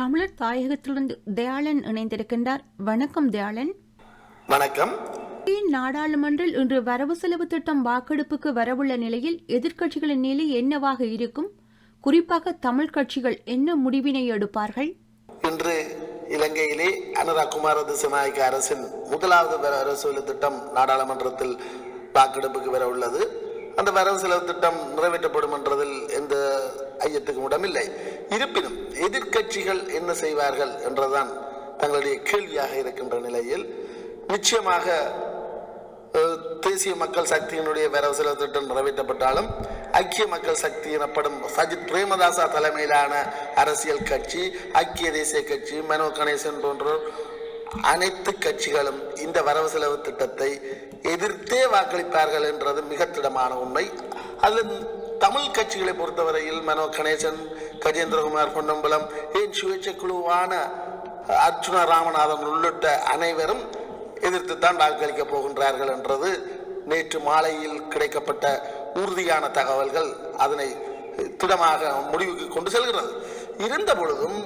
தமிழர் தாயகத்திலிருந்து தயாளன் இணைந்திருக்கின்றார். வணக்கம் தயாளன். வணக்கம். நாடாளுமன்றில் இன்று வரவு செலவு திட்டம் வாக்கெடுப்புக்கு வரவுள்ள நிலையில் எதிர்க்கட்சிகளின் நிலை என்னவாக இருக்கும்? குறிப்பாக தமிழ் கட்சிகள் என்ன முடிவினை எடுப்பார்கள்? இன்று இலங்கையிலே அனுராகுமார திசநாயக்க அரசின் முதலாவது வரவு செலவு திட்டம் நாடாளுமன்றத்தில் வாக்கெடுப்புக்கு வர உள்ளது அந்த வரவு செலவு திட்டம் நிறைவேற்றப்படும் என்றதில் எந்த ஐயத்துக்கும் இடமில்லை இருப்பினும் எதிர்க்கட்சிகள் என்ன செய்வார்கள் என்றுதான் தங்களுடைய கேள்வியாக இருக்கின்ற நிலையில் நிச்சயமாக தேசிய மக்கள் சக்தியினுடைய வரவு செலவு திட்டம் நிறைவேற்றப்பட்டாலும் ஐக்கிய மக்கள் சக்தி எனப்படும் சஜித் பிரேமதாசா தலைமையிலான அரசியல் கட்சி ஐக்கிய தேசிய கட்சி மனோ கணேசன் போன்றோர் அனைத்து கட்சிகளும் இந்த வரவு செலவு திட்டத்தை எதிர்த்தே வாக்களிப்பார்கள் என்றது மிக திடமான உண்மை. அதில் தமிழ் கட்சிகளை பொறுத்தவரையில் மனோ கணேசன் கஜேந்திரகுமார் பொன்னம்பலம் ஏன் சுயேட்சை குழுவான அர்ச்சுனா ராமநாதன் உள்ளிட்ட அனைவரும் எதிர்த்துத்தான் வாக்களிக்கப் போகின்றார்கள் என்றது நேற்று மாலையில் கிடைக்கப்பட்ட உறுதியான தகவல்கள் அதனை திடமாக முடிவுக்கு கொண்டு செல்கிறது. இருந்த பொழுதும்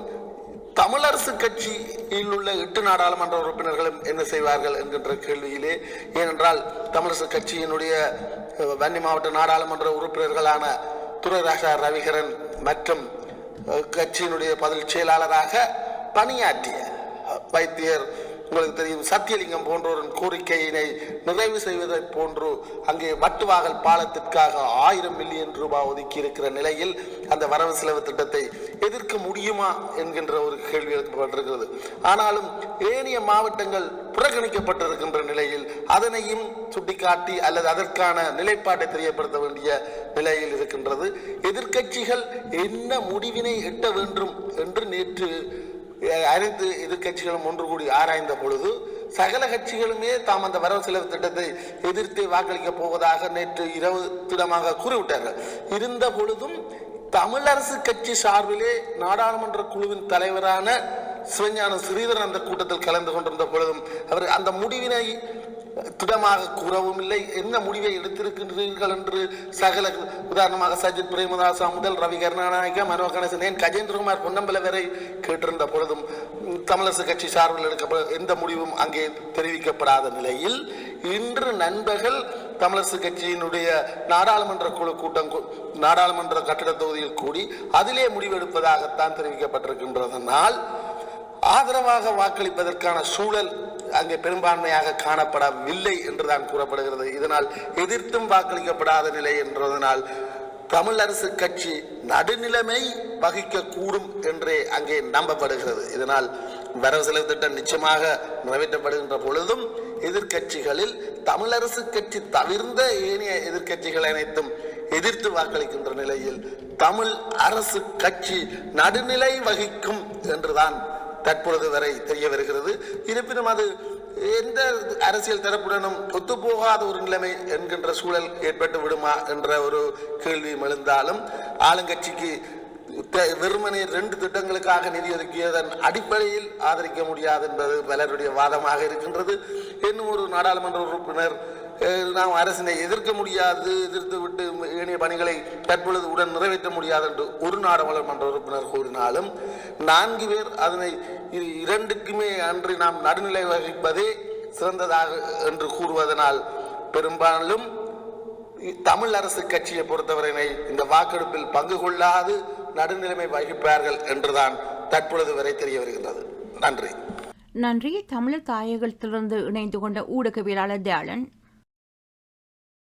தமிழரசு கட்சியில் உள்ள எட்டு நாடாளுமன்ற உறுப்பினர்களும் என்ன செய்வார்கள் என்கின்ற கேள்வியிலே ஏனென்றால் தமிழரசு கட்சியினுடைய வன்னி மாவட்ட நாடாளுமன்ற உறுப்பினர்களான துரைராஜா ரவிகரன் மற்றும் கட்சியினுடைய பதில் செயலாளராக பணியாற்றிய வைத்தியர் உங்களுக்கு தெரியும். சத்தியலிங்கம் போன்றோரின் கோரிக்கையினை நிறைவு செய்வதை போன்று அங்கே வட்டுவாகல் பாலத்திற்காக ஆயிரம் மில்லியன் ரூபாய் ஒதுக்கி இருக்கிற நிலையில் அந்த வரவு செலவு திட்டத்தை எதிர்க்க முடியுமா என்கின்ற ஒரு கேள்வி எழுப்பப்பட்டிருக்கிறது. ஆனாலும் ஏனைய மாவட்டங்கள் புறக்கணிக்கப்பட்டிருக்கின்ற நிலையில் அதனையும் சுட்டிக்காட்டி அல்லது அதற்கான நிலைப்பாட்டை தெரியப்படுத்த வேண்டிய நிலையில் இருக்கின்றது. எதிர்க்கட்சிகள் என்ன முடிவினை எட்ட வேண்டும் என்று நேற்று அஹ், அனைத்து எதிர்க்கட்சிகளும் ஒன்று கூடி ஆராய்ந்த பொழுது சகல கட்சிகளுமே தாம் அந்த வரவு செலவு திட்டத்தை எதிர்த்து வாக்களிக்கப் போவதாக நேற்று இரவு திடமாக கூறிவிட்டார்கள். இருந்த பொழுதும் தமிழரசு கட்சி சார்பிலே நாடாளுமன்ற குழுவின் தலைவரான சிவஞான ஸ்ரீதரன் அந்த கூட்டத்தில் கலந்து கொண்டிருந்த பொழுதும் அவர் அந்த முடிவினை திடமாக கூறவும் இல்லை. என்ன முடிவை எடுத்திருக்கின்றீர்கள் என்று சகல உதாரணமாக சஜித் பிரேமதாசா முதல் ரவி கருணாநாயக மனோ கணேசன் ஏன் கஜேந்திரகுமார் பொன்னம்பல வரை கேட்டிருந்த பொழுதும் தமிழரசு கட்சி சார்பில் எடுக்கப்பட எந்த முடிவும் அங்கே தெரிவிக்கப்படாத நிலையில் இன்று நண்பர்கள் தமிழரசு கட்சியினுடைய நாடாளுமன்ற குழு கூட்டம் நாடாளுமன்ற கட்டிட தொகுதியில் கூடி அதிலே முடிவெடுப்பதாகத்தான் தெரிவிக்கப்பட்டிருக்கின்றதனால் ஆதரவாக வாக்களிப்பதற்கான சூழல் அங்கே பெரும்பான்மையாக காணப்படவில்லை என்றுதான் கூறப்படுகிறது. இதனால் எதிர்த்தும் வாக்களிக்கப்படாத நிலை என்றதனால் தமிழரசு கட்சி நடுநிலைமை வகிக்க கூடும் என்றே அங்கே நம்பப்படுகிறது. இதனால் வரவு செலவு திட்டம் நிச்சயமாக நிறைவேற்றப்படுகின்ற பொழுதும் எதிர்க்கட்சிகளில் தமிழரசு கட்சி தவிர்ந்த ஏனைய எதிர்க்கட்சிகள் அனைத்தும் எதிர்த்து வாக்களிக்கின்ற நிலையில் தமிழ் அரசு கட்சி நடுநிலை வகிக்கும் என்றுதான் தற்பொழுது வரை தெரிய வருகிறது. இருப்பினும் அது எந்த அரசியல் தரப்புடனும் ஒத்துப்போகாத ஒரு நிலைமை என்கின்ற சூழல் ஏற்பட்டு விடுமா என்ற ஒரு கேள்வி எழுந்தாலும் ஆளுங்கட்சிக்கு வெறுமனே ரெண்டு திட்டங்களுக்காக நிதி ஒதுக்கியதன் அடிப்படையில் ஆதரிக்க முடியாது என்பது பலருடைய வாதமாக இருக்கின்றது. இன்னும் ஒரு நாடாளுமன்ற உறுப்பினர் நாம் அரசினை எதிர்க்க முடியாது எதிர்த்து விட்டு ஏனைய பணிகளை தற்பொழுது உடன் நிறைவேற்ற முடியாது என்று ஒரு நாடாளுமன்ற உறுப்பினர் கூறினாலும் நான்கு பேர் அதனை இரண்டுக்குமே அன்று நாம் நடுநிலை வகிப்பதே சிறந்ததாக என்று கூறுவதனால் பெரும்பாலும் தமிழ் அரசு கட்சியை பொறுத்தவரை இந்த வாக்கெடுப்பில் பங்கு கொள்ளாது நடுநிலைமை வகிப்பார்கள் என்றுதான் தற்பொழுது வரை தெரிய வருகின்றது. நன்றி. நன்றி. தமிழர் தாயகத்திலிருந்து இணைந்து கொண்ட ஊடகவியலாளர் தயாளன்